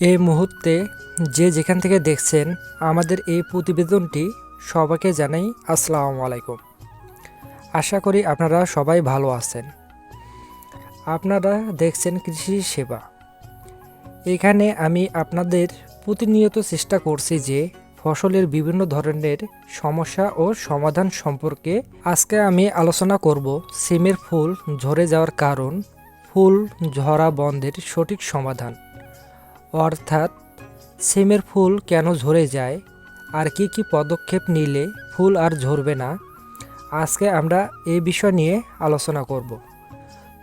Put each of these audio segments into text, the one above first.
এই মুহূর্তে যে যেখান থেকে দেখছেন আমাদের এই প্রতিবেদনটি সবাইকে জানাই আসসালামু আলাইকুম। আশা করি আপনারা সবাই ভালো আছেন। আপনারা দেখছেন কৃষি সেবা। এখানে আমি আপনাদের প্রতিনিয়ত চেষ্টা করছি যে ফসলের বিভিন্ন ধরনের সমস্যা ও সমাধান সম্পর্কে। আজকে আমি আলোচনা করব সিমের ফুল ঝরে যাওয়ার কারণ, ফুল ঝরা বন্ধের সঠিক সমাধান। অর্থাৎ সিমের ফুল কেন ঝরে যায়? আর কি কি পদক্ষেপ নিলে ফুল আর ঝরবে না? আজকে আমরা এই বিষয় নিয়ে আলোচনা করব।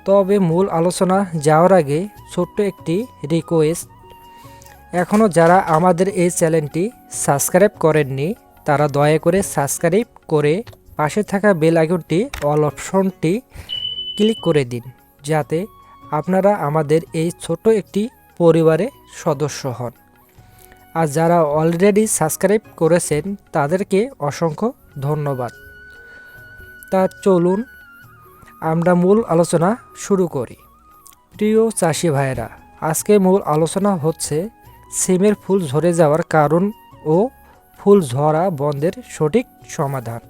তবে মূল আলোচনা যাওয়ার আগে ছোট্ট একটি রিকোয়েস্ট এখনও যারা আমাদের এই চ্যানেলটি সাবস্ক্রাইব করেননি, তারা দয়া করে সাবস্ক্রাইব করে পাশে থাকা বেল আইকনটি, অল অপশনটি ক্লিক করে দিন। যাতে আপনারা আমাদের এই ছোট একটি পরিবারে সদস্য হন। আর যারা অলরেডি সাবস্ক্রাইব করেছেন, তাদেরকে অসংখ্য ধন্যবাদ। তা চলুন, আমরা মূল আলোচনা শুরু করি। প্রিয় চাষি ভাইয়েরা, আজকে মূল আলোচনা হচ্ছে সিমের ফুল ঝরে যাওয়ার কারণ ও ফুল ঝরা বন্ধের সঠিক সমাধান।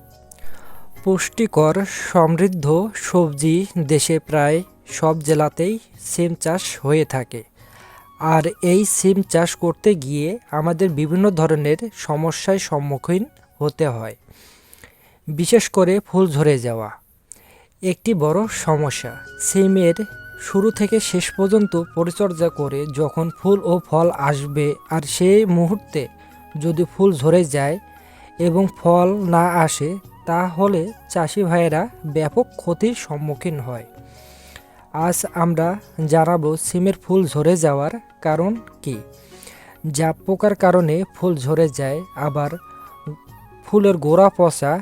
পুষ্টিকর, সমৃদ্ধ সবজি দেশে প্রায় সব জেলাতেই সিম চাষ হয়ে থাকে। আর এই সিম চাষ করতে গিয়ে আমাদের বিভিন্ন ধরনের সমস্যার সম্মুখীন হতে হয়। বিশেষ করে ফুল ঝরে যাওয়া। একটি বড় সমস্যা। সিমের শুরু থেকে শেষ পর্যন্ত পরিচর্যা করে যখন ফুল ও ফল আসবে আর সেই মুহূর্তে যদি ফুল ঝরে যায় এবং ফল না আসে, তাহলে চাষি ভাইয়েরা ব্যাপক ক্ষতির সম্মুখীন হয়। আজ আমরা জানাব সিমের ফুল ঝরে যাওয়ার কারণ কি? জাপ পোকার কারণে ফুল ঝরে যায়, আবার ফুলের গোড়া পচা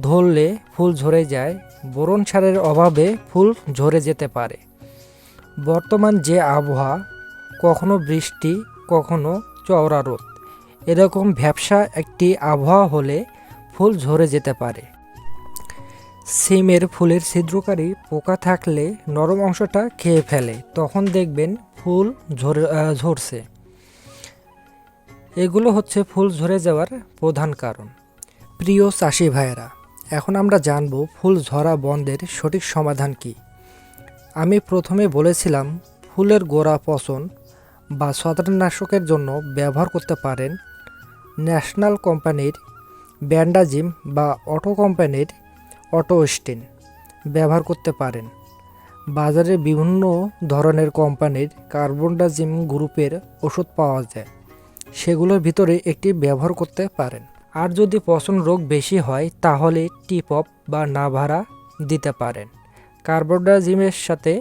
ধরলে ফুল ঝরে যায়। বোরন সারের অভাবে ফুল ঝরে যেতে পারে। বর্তমান যে আবহাওয়া, কখনো বৃষ্টি, কখনো চওড়া রোদ, এরকম ব্যবসা একটি আবহাওয়া হলে ফুল ঝরে যেতে পারে। সিমের ফুলের ছিদ্রকারী পোকা থাকলে নরম অংশটা খেয়ে ফেলে। তখন দেখবেন ফুল ঝরে ঝরছে। এগুলো হচ্ছে ফুল ঝরে যাওয়ার প্রধান কারণ। প্রিয় চাষি ভাইয়েরা, এখন আমরা জানব ফুল ঝরা বন্ধের সঠিক সমাধান কি। আমি প্রথমে বলেছিলাম, ফুলের গোড়া পচন বা ছত্রাকনাশকের জন্য ব্যবহার করতে পারেন ন্যাশনাল কোম্পানির ব্যান্ডাজিম বা অটো কোম্পানির অটো স্টিন ব্যবহার করতে পারেন। বাজারে বিভিন্ন ধরনের কোম্পানির কার্বনডাজিম গ্রুপের ওষুধ পাওয়া যায়। সেগুলোর ভিতরে একটি ব্যবহার করতে পারেন। আর যদি পচন রোগ বেশি হয়, তাহলে টিপ অপ বা নাভারা দিতে পারেন। কার্বনডাজিমের সাথে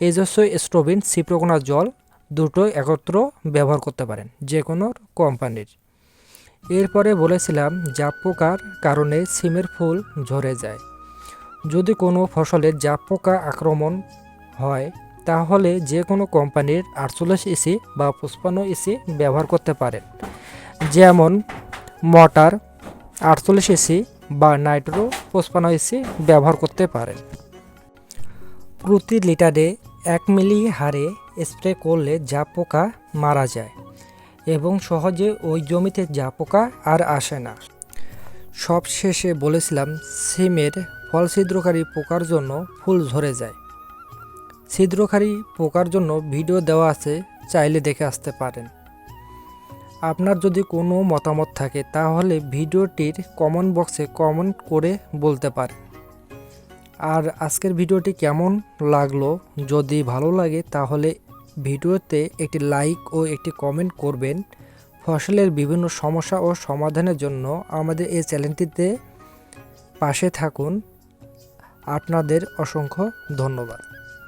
এজস্ব স্ট্রোবিন সিপ্রোকোনা জল দুটো একত্র ব্যবহার করতে পারেন যে কোনো কোম্পানির। এরপরে বলেছিলাম, জাপ পোকার কারণে সিমের ফুল ঝরে যায়। যদি কোনো ফসলে জাপ পোকা আক্রমণ হয়, তাহলে যে কোনো কোম্পানির আটচল্লিশ ইসি বা পঁচপান্ন ইসি ব্যবহার করতে পারেন। যেমন মটার আটচল্লিশ ইসি বা নাইট্রো পঁচপান্ন ইসি ব্যবহার করতে পারেন। প্রতি লিটারে এক মিলি হারে স্প্রে করলে জাপ পোকা মারা যায়। এবং সহজে ওই জমিতে যা পোকা আর আসে না। সব শেষে বলেছিলাম, সিমের ফল ছিদ্রকারী পোকার জন্য ফুল ঝরে যায়। ছিদ্রকারী পোকার জন্য ভিডিও দেওয়া আছে, চাইলে দেখে আসতে পারেন। আপনার যদি কোনো মতামত থাকে, তাহলে ভিডিওটির কমেন্ট বক্সে কমেন্ট করে বলতে পারেন। আর আজকের ভিডিওটি কেমন লাগল? যদি ভালো লাগে, তাহলে ভিডিওতে একটি লাইক ও একটি কমেন্ট করবেন। ফসলের বিভিন্ন সমস্যা ও সমাধানের জন্য আমাদের এই চ্যানেলটিতে পাশে থাকুন। আপনাদের অসংখ্য ধন্যবাদ।